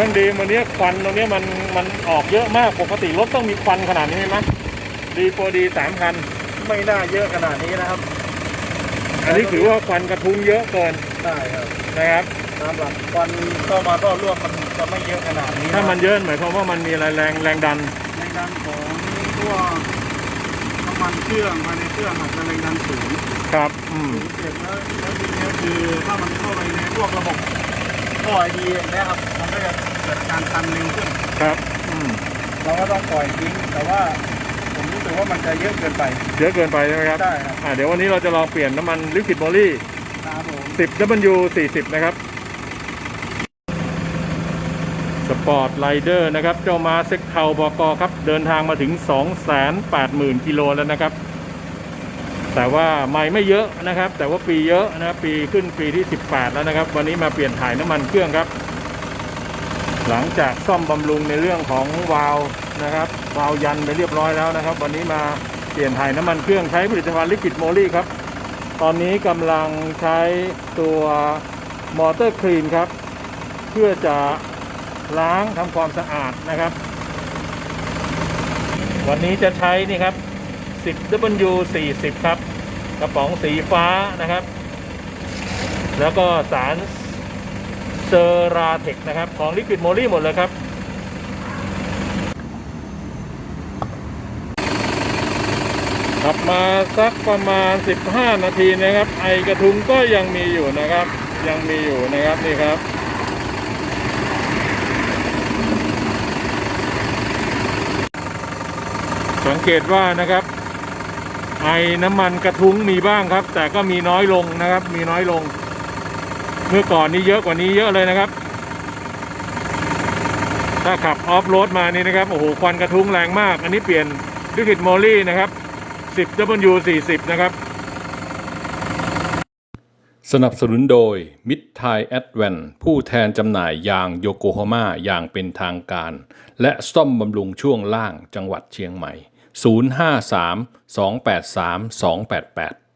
ช่างดีวันนี้ควันตรงนี้มันมันออกเยอะมากปกติรถต้องมีควันขนาดนี้ไหมดีโฟดีสามคันไม่น่าเยอะขนาดนี้นะครับ อันนี้ถือว่าควันกระทุ้งเยอะเกินได้ครับนะครับตามหลักควันเข้ามาก็ร่วมมันจะไม่เยอะขนาดนี้ ถ้ามันเยอะหมายความว่ามันมีอะไรแรงแรงดันแรงดันของพวกน้ำมันเครื่องภายในเครื่องอาจจะแรงดันสูงครับ อืมสูงเสร็จแล้วแล้วทีนี้คือถ้ามันเข้าไปในพวกระบบ ท่อไอดีอย่างเงี้ยครับมันก็จะเกิดอาการตันเร็วขึ้น ครับอืมเราก็ต้องปล่อยทิ้งแต่ว่าผมรู้สึกว่ามันจะเยอะเกินไปเยอะเกินไปใช่ไหมครับใช่ครับอ่าเดี๋ยววันนี้เราจะลองเปลี่ยนน้ำมันลิควิดโมลี่ ครับผม 10 W 40 นะครับ สปอร์ตไ i เดอร์นะครับ เจ้ามาเซ็กเทาบกครับ เดินทางมาถึง 280,000 กิโลแล้วนะครับ แต่ว่าไม่ไม่เยอะนะครับ แต่ว่าปีเยอะนะครับปีขึ้นปีที่ 18 แล้วนะครับ วันนี้มาเปลี่ยนถ่ายน้ำมันเครื่องครับ หลังจากซ่อมบำรุงในเรื่องของวาล์วนะครับวาล์วยันไปเรียบร้อยแล้วนะครับ วันนี้มาเปลี่ยนถ่ายน้ำมันเครื่องใช้ผลิตภัณฑ์ลิควิดโมลี่ครับ ตอนนี้กำลังใช้ตัวมอเตอร์คลีนครับ เพื่อจะล้างทำความสะอาดนะครับ วันนี้จะใช้นี่ครับ 10W 40ครับ กระป๋องสีฟ้านะครับ แล้วก็สารเซราเทคนะครับ ของลิควิดโมลี่หมดเลยครับขับมาสักประมาณ 15 นาทีนะครับ ไอกระทุงก็ยังมีอยู่นะครับ ยังมีอยู่นะครับนี่ครับสังเกตว่านะครับ ไอน้ำมันกระทุ้งมีบ้างครับ แต่ก็มีน้อยลงนะครับ มีน้อยลง เมื่อก่อนนี้เยอะกว่านี้เยอะเลยนะครับ ถ้าขับออฟโรดมานี่นะครับโอ้โหควันกระทุ้งแรงมาก อันนี้เปลี่ยนลิควิดโมลี่นะครับ 10W 40นะครับ สนับสนุนโดย มิตรไทยแอดแวนผู้แทนจำหน่ายยางโยโกฮาม่าอย่างเป็นทางการ และซ่อมบำรุงช่วงล่างจังหวัดเชียงใหม่ 053 283 288